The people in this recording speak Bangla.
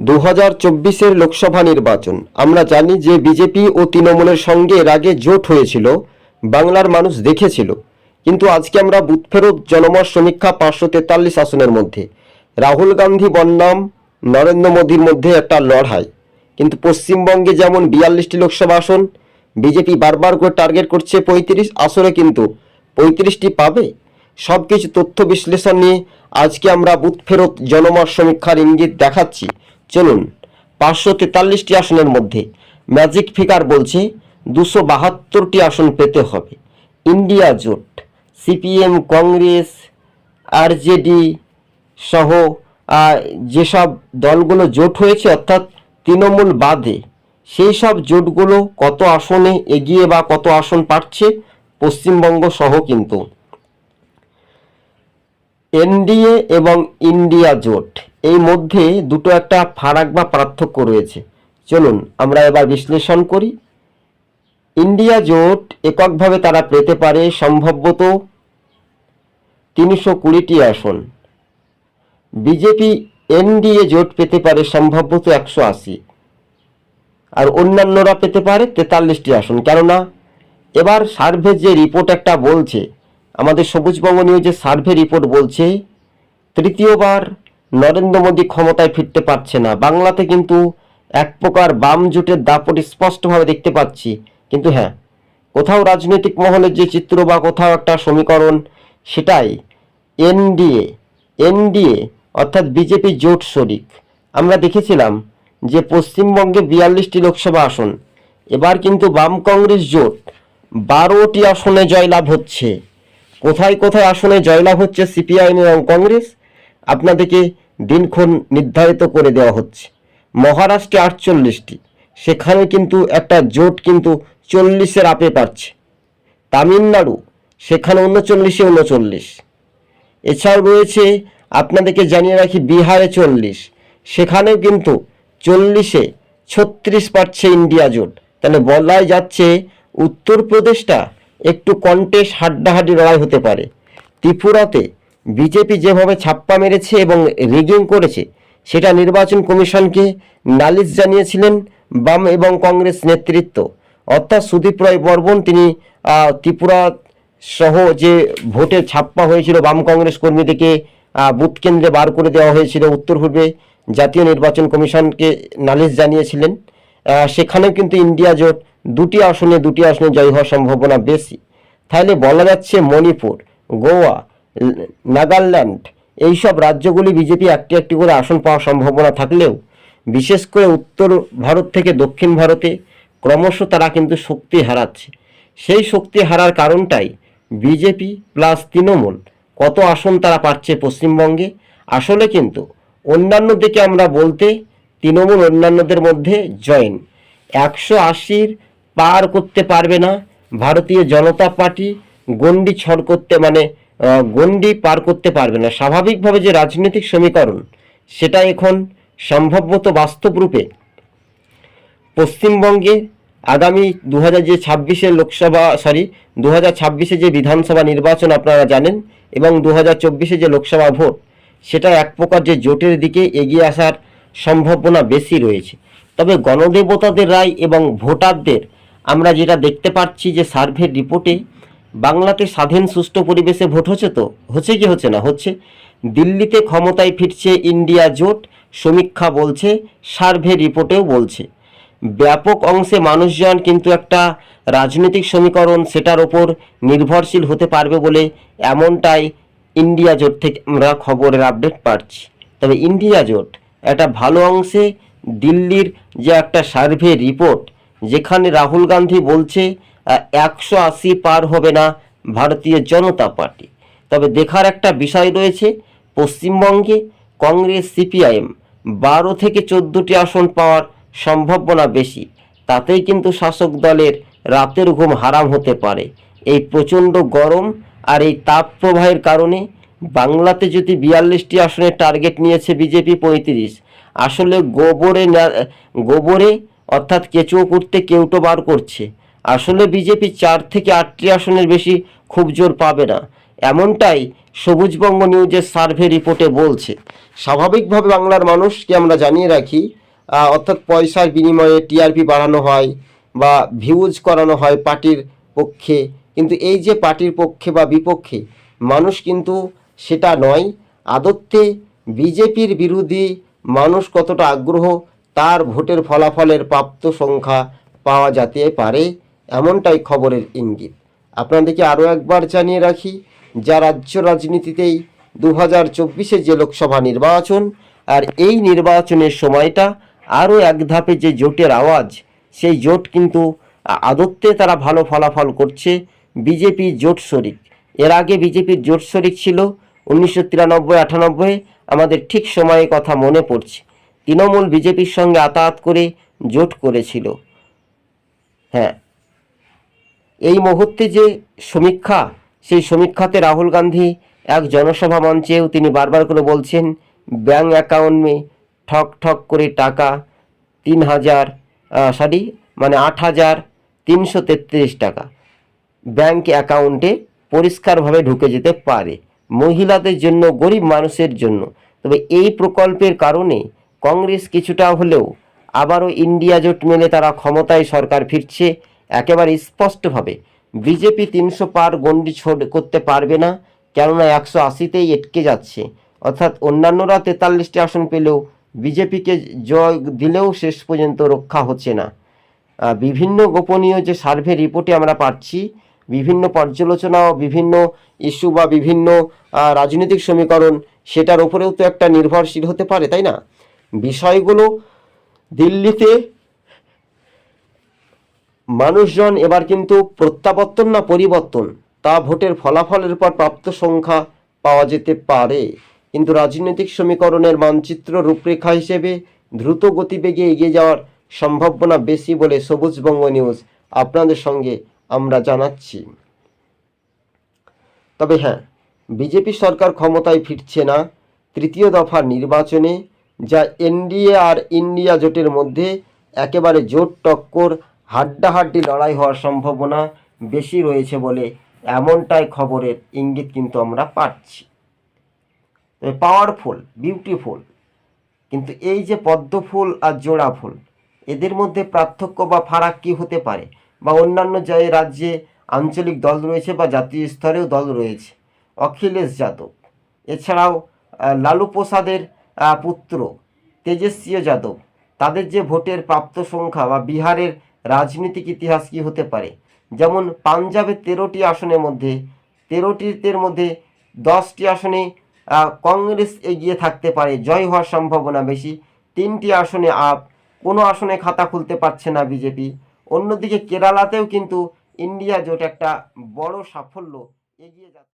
দু হাজার চব্বিশের লোকসভা নির্বাচন। আমরা জানি যে বিজেপি ও তৃণমূলের সঙ্গে এর আগে জোট হয়েছিল, বাংলার মানুষ দেখেছিল। কিন্তু আজকে আমরা বুথ ফেরত জনমত সমীক্ষা পাঁচশো তেতাল্লিশ আসনের মধ্যে। রাহুল গান্ধী বন্যাম নরেন্দ্র মোদীর মধ্যে একটা লড়াই। কিন্তু পশ্চিমবঙ্গে যেমন বিয়াল্লিশটি লোকসভা আসন, বিজেপি বারবার করে টার্গেট করছে পঁয়ত্রিশ আসনে কিন্তু পঁয়ত্রিশটি পাবে? সব কিছু তথ্য বিশ্লেষণ নিয়ে আজকে আমরা বুথ ফেরত জনমত সমীক্ষার ইঙ্গিত দেখাচ্ছি। চলুন, পাঁচশো তেতাল্লিশটি আসনের মধ্যে ম্যাজিক ফিগার বলছে দুশো বাহাত্তরটি আসন পেতে হবে। ইন্ডিয়া জোট, সিপিএম, কংগ্রেস, আরজেডি সহ যেসব দলগুলো জোট হয়েছে, অর্থাৎ তৃণমূল বাদে সেই সব জোটগুলো কত আসনে এগিয়ে বা কত আসন পাচ্ছে পশ্চিমবঙ্গ সহ কিন্তু। এনডিএ এবং ইন্ডিয়া জোট এই মধ্যে দুটো একটা ফারাক বা পার্থক্য রয়েছে। চলুন আমরা এবার বিশ্লেষণ করি। ইন্ডিয়া জোট এককভাবে তারা পেতে পারে সম্ভবত তিনশো কুড়িটি আসন। বিজেপি এনডিএ জোট পেতে পারে সম্ভবত একশো আশি। আর অন্যান্যরা পেতে পারে তেতাল্লিশটি আসন। কেননা এবার সার্ভে যে রিপোর্ট একটা বলছে, আমাদের সবুজবঙ্গ নিউজের সার্ভে রিপোর্ট বলছে, তৃতীয়বার নরেন্দ্র মোদী ক্ষমতায় ফিরতে পারছে না। বাংলাতে কিন্তু এক প্রকার বাম জোটের দাপট স্পষ্টভাবে দেখতে পাচ্ছি। কিন্তু হ্যাঁ কোথাও রাজনৈতিক মহলের যে চিত্র বা কোথাও একটা সমীকরণ, সেটাই এনডিএ। এনডিএ অর্থাৎ বিজেপি জোট শরিক। আমরা দেখেছিলাম যে পশ্চিমবঙ্গে বিয়াল্লিশটি লোকসভা আসন, এবার কিন্তু বাম কংগ্রেস জোট বারোটি আসনে জয়লাভ হচ্ছে। কোথায় কোথায় আসনে জয়লাভ হচ্ছে সিপিআইএম এবং কংগ্রেস? আপনাদেরকে দিনক্ষণ নির্ধারিত করে দেওয়া হচ্ছে। মহারাষ্ট্রে আটচল্লিশটি। সেখানে কিন্তু একটা জোট কিন্তু চল্লিশের আপে পাচ্ছে তামিলনাড়ু, সেখানে উনচল্লিশে উনচল্লিশ। এছাড়াও রয়েছে, আপনাদেরকে জানিয়ে রাখি, বিহারে চল্লিশ। সেখানেও কিন্তু চল্লিশে ছত্রিশ পাচ্ছে ইন্ডিয়া জোট। তাহলে বলাই যাচ্ছে, উত্তরপ্রদেশটা একটু কন্টেস হাড্ডাহাড্ডি লড়াই হতে পারে। ত্রিপুরাতে বিজেপি যেভাবে ছাপ্পা মেরেছে এবং রিগিং করেছে, সেটা নির্বাচন কমিশনকে নালিশ জানিয়েছিলেন বাম এবং কংগ্রেস নেতৃত্ব। অর্থাৎ সুদীপ রায় বর্মন, তিনি ত্রিপুরা সহ যে ভোটে ছাপ্পা হয়েছিল বাম কংগ্রেস কর্মীদেরকে বুথ কেন্দ্রে বার করে দেওয়া হয়েছিল উত্তর পূর্বে, জাতীয় নির্বাচন কমিশনকে নালিশ জানিয়েছিলেন। সেখানেও কিন্তু ইন্ডিয়া জোট দুটি আসনে দুটি আসনে জয় হওয়ার সম্ভাবনা বেশি। তাহলে বলা যাচ্ছে মণিপুর, গোয়া নাগাল্যান্ড, এইসব রাজ্যগুলি বিজেপি একটি একটি করে আসন পাওয়ার সম্ভাবনা থাকলেও, বিশেষ করে উত্তর ভারত থেকে দক্ষিণ ভারতে ক্রমশ তারা কিন্তু শক্তি হারাচ্ছে। সেই শক্তি হারার কারণটাই বিজেপি প্লাস তৃণমূল কত আসন তারা পাচ্ছে পশ্চিমবঙ্গে। আসলে কিন্তু অন্যান্য দিকে আমরা বলতে তৃণমূল অন্যান্যদের মধ্যে জয়েন। একশো আশির পার করতে পারবে না ভারতীয় জনতা পার্টি গন্ডি ছড় করতে মানে গন্ডি পার করতে পারবে না। স্বাভাবিকভাবে যে রাজনৈতিক সমীকরণ, সেটা এখন সম্ভবত বাস্তব রূপে পশ্চিমবঙ্গে আগামী দু হাজার যে ছাব্বিশে লোকসভা সরি দু হাজার ছাব্বিশে যে বিধানসভা নির্বাচন আপনারা জানেন এবং দু হাজার চব্বিশে যে লোকসভা ভোট, সেটা এক প্রকার যে জোটের দিকে এগিয়ে আসার সম্ভাবনা বেশি রয়েছে। তবে গণদেবতাদের রায় এবং ভোটারদের আমরা যেটা দেখতে পাচ্ছি যে সার্ভের রিপোর্টে বাংলাতে স্বাধীন সুষ্ঠু পরিবেশে ভোট হচ্ছে তো? হচ্ছে কি হচ্ছে না? হচ্ছে। দিল্লিতে ক্ষমতায় ফিরছে ইন্ডিয়া জোট, সমীক্ষা বলছে, সার্ভে রিপোর্টেও বলছে। ব্যাপক অংশে মানুষজন কিন্তু একটা রাজনৈতিক সমীকরণ সেটার ওপর নির্ভরশীল হতে পারবে বলে এমনটাই ইন্ডিয়া জোট থেকে আমরা খবরের আপডেট পাচ্ছি। তবে ইন্ডিয়া জোট একটা ভালো অংশে দিল্লির যে একটা সার্ভে রিপোর্ট, যেখানে রাহুল গান্ধী বলছে একশো আশি পার হবে না ভারতীয় জনতা পার্টি। তবে দেখার একটা বিষয় রয়েছে, পশ্চিমবঙ্গে কংগ্রেস, সিপিআইএম বারো থেকে চোদ্দোটি আসন পাওয়ার সম্ভাবনা বেশি। তাতেই কিন্তু শাসক দলের রাতের ঘুম হারাম হতে পারে। এই প্রচণ্ড গরম আর এই তাপ প্রবাহের কারণে বাংলাতে যদি বিয়াল্লিশটি আসনের টার্গেট নিয়েছে বিজেপি পঁয়ত্রিশ, আসলে গোবরে গোবরে অর্থাৎ কেঁচুও করতে কেউটো বার করছে। আসলে বিজেপি চার থেকে আটটি আসনের বেশি খুব জোর পাবে না। এমনটাই সবুজবঙ্গ নিউজের সার্ভে রিপোর্টে বলছে। স্বাভাবিকভাবে বাংলার মানুষকে আমরা জানিয়ে রাখি অর্থাৎ পয়সার বিনিময়ে টিআরপি বাড়ানো হয় বা ভিউজ করানো হয় পার্টির পক্ষে। কিন্তু এই যে পার্টির পক্ষে বা বিপক্ষে, মানুষ কিন্তু সেটা নয়, আদত্তে বিজেপির বিরোধী মানুষ কতটা আগ্রহ, তার ভোটের ফলাফলের প্রাপ্ত সংখ্যা পাওয়া যেতে পারে। এমনটাই খবরের ইঙ্গিত। আপনাদেরকে আরও একবার জানিয়ে রাখি, যা রাজ্য রাজনীতিতেই দু হাজার চব্বিশে যে লোকসভা নির্বাচন আর এই নির্বাচনের সময়টা আরও এক ধাপে যে জোটের আওয়াজ, সেই জোট কিন্তু আদত্তে তারা ভালো ফলাফল করছে, বিজেপি জোট শরিক। এর আগে বিজেপির জোট শরিক ছিল উনিশশো তিরানব্বই, আটানব্বই, আমাদের ঠিক সময়ে কথা মনে পড়ছে। তৃণমূল বিজেপির সঙ্গে আতায়াত করে জোট করেছিল। হ্যাঁ এই মুহূর্তে যে সমীক্ষা, সেই সমীক্ষাতে রাহুল গান্ধী এক জনসভা মঞ্চেও তিনি বারবার করে বলছেন ব্যাঙ্ক অ্যাকাউন্টে ঠক ঠক করে টাকা তিন হাজার সরি মানে আট হাজার তিনশো তেত্রিশ টাকা ব্যাংক অ্যাকাউন্টে পরিষ্কারভাবে ঢুকে যেতে পারে। মহিলাদের জন্য, গরিব মানুষের জন্য। তবে এই প্রকল্পের কারণে কংগ্রেস কিছুটা হলেও আবারও ইন্ডিয়া জোট মেলে তারা ক্ষমতায় সরকার ফিরছে। একেবারে স্পষ্টভাবে। বিজেপি তিনশো পার গণ্ডি করতে পারবে না, কেননা একশো আশিতেই এটকে যাচ্ছে। অর্থাৎ অন্যান্যরা তেতাল্লিশটি আসন পেলেও বিজেপিকে জয় দিলেও শেষ পর্যন্ত রক্ষা হচ্ছে না। বিভিন্ন গোপনীয় যে সার্ভে রিপোর্টে আমরা পাচ্ছি, বিভিন্ন পর্যালোচনা ও বিভিন্ন ইস্যু বা বিভিন্ন রাজনৈতিক সমীকরণ, সেটার উপরেও তো একটা নির্ভরশীল হতে পারে, তাই না? বিষয়গুলো দিল্লিতে মানুষজন এবার কিন্তু প্রত্যাবর্তন না পরিবর্তন, তা ভোটের ফলাফলের পর প্রাপ্ত সংখ্যা পাওয়া যেতে পারে। কিন্তু রাজনৈতিক সমীকরণের মানচিত্র রূপরেখা হিসেবে দ্রুত গতিবেগে এগিয়ে যাওয়ার সম্ভাবনা বেশি বলে সবুজবঙ্গ নিউজ আপনাদের সঙ্গে আমরা জানাচ্ছি। তবে হ্যাঁ বিজেপি সরকার ক্ষমতায় ফিরছে না। তৃতীয় দফার নির্বাচনে যা এনডিএ আর ইন্ডিয়া জোটের মধ্যে একেবারে জোট টক্কর হাড্ডাহাড্ডি লড়াই হওয়ার সম্ভাবনা বেশি রয়েছে বলে এমনটাই খবরের ইঙ্গিত কিন্তু আমরা পাচ্ছি। পাওয়ারফুল বিউটিফুল কিন্তু এই যে পদ্মফুল আর জোড়া ফুল এদের মধ্যে পার্থক্য বা ফারাক কী হতে পারে? বা অন্যান্য যে রাজ্যে আঞ্চলিক দল রয়েছে বা জাতীয় স্তরেও দল রয়েছে? অখিলেশ যাদব, এছাড়াও লালু প্রসাদের পুত্র তেজস্বী যাদব, তাদের যে ভোটের প্রাপ্ত সংখ্যা বা বিহারের রাজনৈতিক ইতিহাস কী হতে পারে? যেমন পাঞ্জাবে তেরোটি আসনের মধ্যে, তেরোটির মধ্যে দশটি আসনে কংগ্রেস এগিয়ে থাকতে পারে, জয় হওয়ার সম্ভাবনা বেশি। তিনটি আসনে আপ, কোনো আসনে খাতা খুলতে পারছে না বিজেপি। অন্যদিকে কেরালাতেও কিন্তু ইন্ডিয়া জোট একটা বড় সাফল্য এগিয়ে যাচ্ছে।